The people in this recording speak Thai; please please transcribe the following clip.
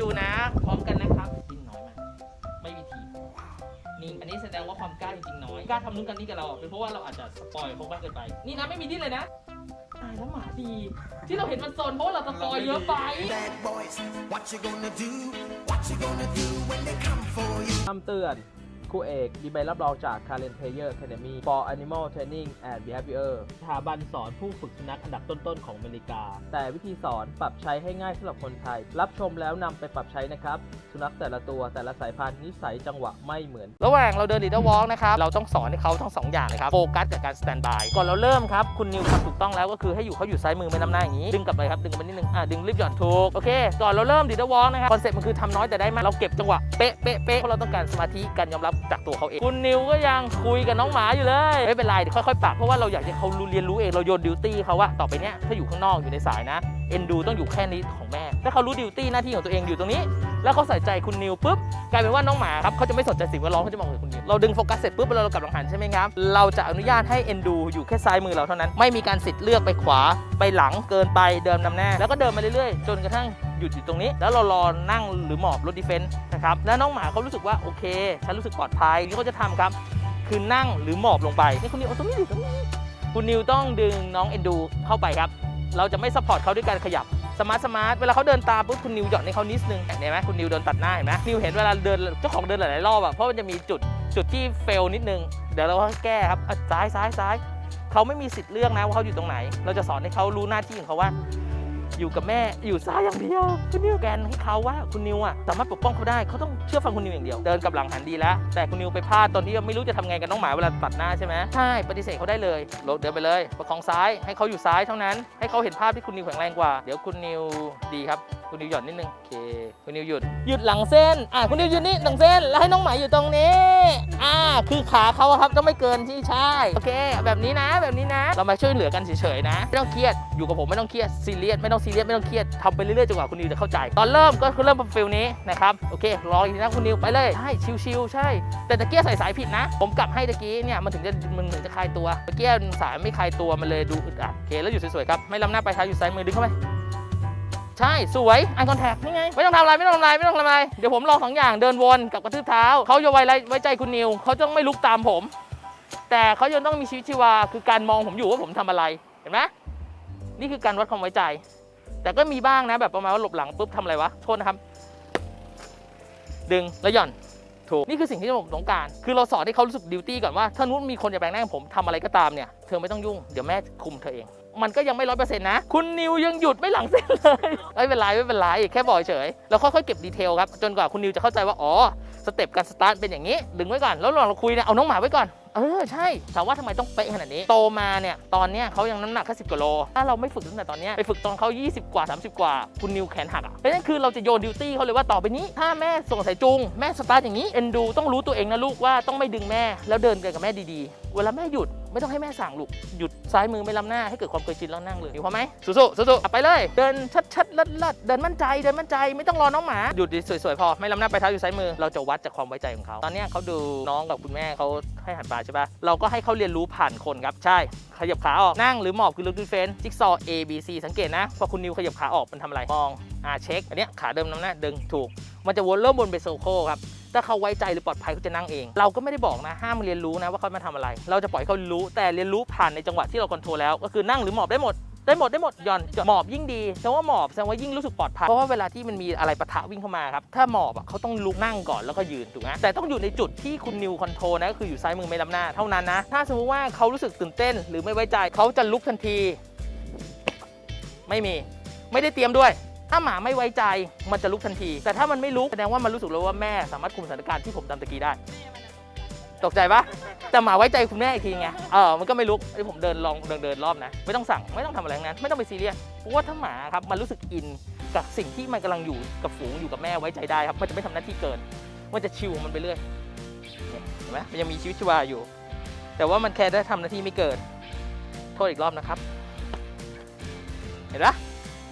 ดูนะพร้อมกันนะครับดิ้นน้อยมากไม่มีทีนี่อันนี้แสดงว่าความกล้าจริงๆน้อยกล้าทำนู่นกันนี่กับเราอะเป็นเพราะว่าเราอาจจะสปอยเขามากเกินไป นี่นะไม่มีดิ้นเลยนะตายแล้วหมาดี ที่เราเห็นมันโซนเพราะว่าเราสปอยเยอะไป Bad boys, what you gonna do? What you gonna do when they come for you? คำเตือน ครูเอก มีใบรับรองจาก Karen Player Academy for Animal Training and Behavior สถาบันสอนผู้ฝึกสุนัขอันดับต้นๆของอเมริกา แต่วิธีสอนปรับใช้ให้ง่ายสำหรับคนไทย รับชมแล้วนำไปปรับใช้นะครับ สุนัขแต่ละตัวแต่ละสายพันธุ์นิสัยจังหวะไม่เหมือน ระหว่างเราเดินลีดเดอร์วอล์กนะครับ เราต้องสอนให้เขาทั้งสองอย่างเลยครับ โฟกัสกับการสแตนบายก่อนเราเริ่มครับ คุณนิวทำถูกต้องแล้วก็คือให้อยู่เขาอยู่ซ้ายมือไม่นำหน้าอย่างนี้ ดึงกลับไปครับ ดึงไปนิดนึง อ่าดึงรีบหย่อนถูก โอเค ก่อนเราเริ่มลีดเดอร์วอล์กนะครับ คอนเซ็ปต์มันคือทำน้อยแต่ได้มาก เราเก็บจังหวะเป๊ะเป๊ะเป๊ะเพราะเราต้องการสมาธิการยอมรับจากตัวเขาเอง คุณนิวก็ยังคุยกับน้องหมาอยู่เลย ไม่เป็นไรเดี๋ยวค่อยๆปรับเพราะว่าเราอยากให้เขารู้เรียนรู้เองเราโยนดิวตี้เขาว่าต่อไปเนี้ยถ้าอยู่ข้างนอกอยู่ในสายนะ เอ็นดูต้องอยู่แค่นี้ของแม่ ถ้าเขารู้ดิวตี้หน้าที่ของตัวเองอยู่ตรงนี้ แล้วเขาใส่ใจคุณนิวปุ๊บกลายเป็นว่าน้องหมาครับเขาจะไม่สนใจสิ่งแวดล้อมเขาจะมองแต่คุณนิวเราดึงโฟกัสเสร็จปุ๊บเรากลับหลังหันใช่ไหมครับเราจะอนุญาตให้เอ็นดูอยู่แค่ซ้ายมือเราเท่านั้นไม่มีการสิทธิ์เลือกไปขวาไปหลังเกินไปเดินนำหน้า แล้วก็เดินมาเรื่อยๆ จนกระทั่งหยุดอยู่ตรงนี้ แล้วเรารอนั่งหรือหมอบรถดีเฟนต์นะครับแล้วน้องหมาเขารู้สึกว่าโอเคฉันรู้สึกปลอดภัยที่เขาจะทำครับคือนั่งหรือหมอบลงไปนี่คุณนิวตรงนี้ดิตรงนี้คุณนิวต้องดึงน้องเอ็นดูเข้าไปครับ เราจะไม่สปอร์ตเขาด้วยการขยับสมาร์ทสมาร์ทเวลาเขาเดินตามปุ๊บคุณนิวหย่อนให้เขานิดนึงเห็นไหมคุณนิวเดินตัดหน้าเห็นไหมนิวเห็นเวลาเดินเจ้าของเดินหลายๆรอบอะเพราะมันจะมีจุดจุดที่เฟลนิดนึงเดี๋ยวเราก็แก้ครับซ้ายซ้ายซ้ายเขาไม่มีสิทธิ์เลือกนะว่าเขาอยู่ตรงไหน เราจะสอนให้เขารู้หน้าที่ของเขาว่า อยู่กับแม่อยู่ซ้ายอย่างเดียวคุณนิวแกนให้เขาว่าคุณนิวอะสามารถปกป้องเขาได้เขาต้องเชื่อฟังคุณนิวอย่างเดียว เดินกับหลังหันดีแล้ว แต่คุณนิวไปพลาดตอนที่ไม่รู้จะทำไงกับน้องหมาเวลาตัดหน้าใช่ไหมใช่ปฏิเสธเขาได้เลยลงเดินไปเลยประคองซ้ายให้เขาอยู่ซ้ายเท่านั้น ให้เขาเห็นภาพที่คุณนิวแข็งแรงกว่า เดี๋ยวคุณนิวดีครับ คุณนิวหย่อนนิดนึงโอเคคุณนิวหยุดหยุดหลังเส้นอะคุณนิวหยุดนี่หลังเส้นแล้วให้น้องหมาอยู่ตรงนี้ อ่าคือขาเขาอะครับต้องไม่เกินที่ใช่โอเค แบบนี้นะแบบนี้นะ เรามาช่วยเหลือกันเฉยๆนะไม่ต้องเครียดอยู่กับผมไม่ต้องเครียดซีเรียสไม่ต้องซีเรียสไม่ต้องเครียดทำไปเรื่อยๆจนกว่าคุณนิวจะเข้าใจ ตอนเริ่มก็คือเริ่มเป็นฟิลนี้นะครับโอเครออีกทีนะคุณนิวไปเลยใช่ชิวๆใช่ แต่ตะเกียบใส่สายผิดนะ ผมกลับให้ตะกี้เนี่ยมันถึงจะมันถึงจะคลายตัวตะเกียบสายไม่คลายตัวมันเลยดูอึดอัดโอเคแล้วอยู่สวยๆครับไม่ล้ำหน้าไปท้ายอยู่ซ้ายมือดึงเข้าไป ใช่สวยไอคอนแทคนี่ไงไม่ต้องทำอะไรไม่ต้องทำอะไรไม่ต้องทำอะไรเดี๋ยวผมลองสองอย่างเดินวนกับกระทืบเท้าเขาจะไว้ไรไว้ใจคุณนิวเขาต้องไม่ลุกตามผม แต่เขายังต้องมีชีวิตชีวาคือการมองผมอยู่ว่าผมทำอะไรเห็นไหมนี่คือการวัดความไว้ใจ แต่ก็มีบ้างนะแบบประมาณว่าหลบหลังปุ๊บทำอะไรวะโทษนะครับ ดึงแล้วหย่อนถูกนี่คือสิ่งที่ผมต้องการ คือเราสอนให้เขารู้สึกดิวตี้ก่อนว่า ถ้านู้นมีคนจะแปลงหน้าผมทำอะไรก็ตามเนี่ย เธอไม่ต้องยุ่ง เดี๋ยวแม่คุมเธอเอง มันก็ยังไม่ร้อยเปอร์เซ็นต์นะ คุณนิวยังหยุดไม่หลังเส้นเลย ไม่เป็นไรไม่เป็นไรแค่บอกเฉยแล้วค่อยๆเก็บดีเทลครับจนกว่าคุณนิวจะเข้าใจว่าอ๋อสเต็ปการสตาร์ทเป็นอย่างนี้ ดึงไว้ก่อนแล้วระหว่างเราคุยเนี่ยเอาน้องหมาไว้ก่อนเออใช่ถามว่าทำไมต้องเป๊ะขนาดนี้โตมาเนี่ยตอนเนี้ยเขายังน้ำหนักแค่สิบกิโลถ้าเราไม่ฝึกตั้งแต่ตอนเนี้ยไปฝึกตอนเขา 20 กว่า 30 กว่า คุณนิวแขนหักอะเพราะฉะนั้นคือเราจะโยนดิวตี้เขาเลยว่าต่อไปนี้ ถ้าแม่ส่งสายจูง แม่สตาร์ทอย่างนี้เอ็นดูต้องรู้ตัวเองนะลูกว่าต้องไม่ดึงแม่แล้วเดินกันกับแม่ดีๆ เวลาแม่หยุด ไม่ต้องให้แม่สั่งลูก หยุดซ้ายมือไม่ล้ำหน้าให้เกิดความเคยชินแล้วนั่งเลยอยู่พอไหมสู้ๆสู้ๆอะไปเลย เดินชัดๆลัดๆเดินมั่นใจเดินมั่นใจไม่ต้องรอน้องหมาหยุดดิสวยๆพอไม่ล้ำหน้าไปเท้าอยู่ซ้ายมือเราจะวัดจากความไว้ใจของเขาตอนเนี้ยเขาดูน้องกับคุณแม่เขาให้อาหันปลาใช่ปะเราก็ให้เขาเรียนรู้ผ่านคนครับใช่ขยับขาออกนั่งหรือหมอบคือลึกดิเฟนจิ๊กซอ A B C สังเกตนะพอคุณนิวขยับขาออกมันทำอะไรมองอ่าเช็คอันเนี้ยขาเดิมน้ำหน้าดึงถูก มันจะวนเริ่มวนเป็นโซโคครับ ถ้าเขาไว้ใจหรือปลอดภัยเขาจะนั่งเอง เราก็ไม่ได้บอกนะห้ามเรียนรู้นะว่าเขามาทำอะไร เราจะปล่อยเขารู้แต่เรียนรู้ผ่านในจังหวะที่เราคอนโทรลแล้ว ก็คือนั่งหรือหมอบได้หมดได้หมดได้หมดย่อนหมอบยิ่งดีแสดงว่าหมอบแสดงว่ายิ่งรู้สึกปลอดภัยเพราะว่าเวลาที่มันมีอะไรปะทะวิ่งเข้ามาครับถ้าหมอบอะเขาต้องลุกนั่งก่อนแล้วก็ยืนถูกไหมแต่ต้องอยู่ในจุดที่คุณนิวคอนโทรนะก็คืออยู่ซ้ายมือไม่ล้ำหน้าเท่านั้นนะถ้าสมมติว่าเขารู้สึกตื่นเต้น หรือไม่ไว้ใจเขาจะลุกทันที ไม่มีไม่ได้เตรียมด้วย ถ้าหมาไม่ไว้ใจมันจะลุกทันที แต่ถ้ามันไม่ลุกแสดงว่ามันรู้สึกแล้วว่าแม่สามารถคุมสถานการณ์ที่ผมทำตะกี้ได้ ตกใจปะแต่หมาไว้ใจคุณแม่อีกทีไงเออมันก็ไม่ลุกไอ้ผมเดินลองเดินเดินรอบนะ ไม่ต้องสั่งไม่ต้องทำอะไรทั้งนั้น ไม่ต้องไปซีเรียสเพราะว่าถ้าหมาครับมันรู้สึกอินกับสิ่งที่มันกำลังอยู่กับฝูงอยู่กับแม่ไว้ใจได้ครับมันจะไม่ทำหน้าที่เกินมันจะชิวมันไปเรื่อยเนี่ยเห็นไหมมันยังมีชีวิตชีวาอยู่ แต่ว่ามันแค่ได้ทำหน้าที่ไม่เกินโทษอีกรอบนะครับ เห็นปะ